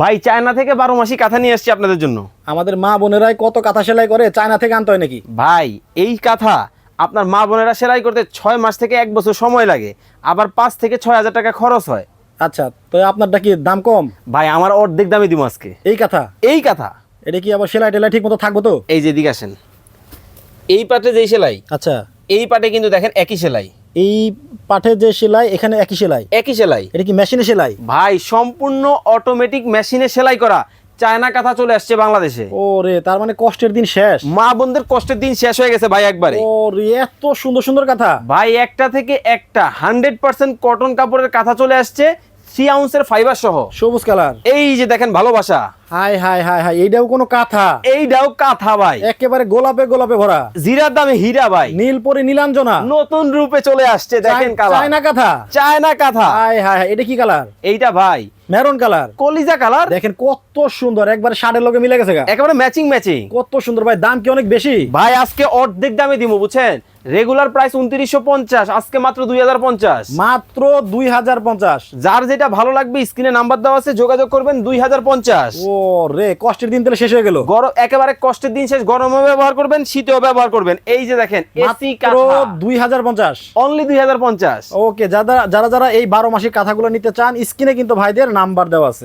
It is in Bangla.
ভাই চায়না থেকে বারো মাসি কাঁথা নিয়ে এসছি আপনাদের জন্য। আমাদের মা বোনেরাই কত কাঁথা সেলাই করে চায়না থেকে আনতে হয় নাকি? ভাই এই কাঁথা আপনার মা বোনেরা সেলাই করতে ছয় মাস থেকে এক বছর সময় লাগে আবার পাঁচ থেকে ছয় হাজার টাকা খরচ হয়। আচ্ছা তো আপনারটা কি দাম কম? ভাই আমার অর্ধেক দামে দিব আজকে। এই কাঁথা? এই কাঁথা? এটা কি আবার সেলাই টেলাই ঠিক মতো থাকব তো? এই যে দিকে আসেন। এই পাটে যেই সেলাই আচ্ছা। এই পাটে কিন্তু দেখেন একই সেলাই। এই পাঠের যে সেলাই এখানে একই সেলাই? একই সেলাই। এটা কি মেশিনে সেলাই? ভাই সম্পূর্ণ অটোমেটিক মেশিনে সেলাই করা। চায়না কাঁথা চলে আসছে বাংলাদেশে। ও রে তার মানে কষ্টের দিন শেষ? মা বোনদের কষ্টের দিন শেষ হয়ে গেছে ভাই একবারে। ও রে এত সুন্দর সুন্দর কথা। ভাই একটা থেকে একটা হান্ড্রেড পার্সেন্ট কটন কাপড়ের কাঁথা চলে আসছে থ্রি আউন্সের ফাইবার সহ। সবুজ কালার। এই যে দেখেন ভালোবাসা। হাই হাই হাই হাই এইটাও কোনো কাঁথা? এইটাও কাঁথা ভাই। একেবারে গোলাপে গোলাপে ভরা। জিরার দামে হীরা ভাই। নীল পরে নীলাঞ্জনা। নতুন রূপে চলে আসছে দেখেন কালার। চায়না কাঁথা? চায়না কাঁথা। হাই হাই হাই এটা কি কালার? এইটা ভাই। Maroon colour. কলিজা কালার। দেখেন কত সুন্দর একবার শাড়ির লগে মিলে গেছে একেবারে ম্যাচিং ম্যাচিং কত সুন্দর ভাই দাম কি অনেক বেশি? ভাই আজকে অর্ধেক দামে দিব বুঝছেন? রেগুলার প্রাইস উনত্রিশশো পঞ্চাশ আজকে মাত্র দুই হাজার পঞ্চাশ। মাত্র দুই হাজার পঞ্চাশ। যার যেটা ভালো লাগবে স্ক্রিনে নাম্বার দেওয়া আছে যোগাযোগ করবেন দুই হাজার পঞ্চাশ। ও রে কষ্টের দিন তাহলে শেষ হয়ে গেল। গরম একেবারে কষ্টের দিন শেষ গরমও ব্যবহার করবেন শীতেও ব্যবহার করবেন। এই যে দেখেন এসি কাঁথা। দুই হাজার পঞ্চাশ। অনলি দুই হাজার পঞ্চাশ। ওকে যারা যারা যারা এই বারো মাসের কাঁথাগুলো নিতে চান স্ক্রিনে কিন্তু ভাইদের নাম্বার দেওয়া আছে।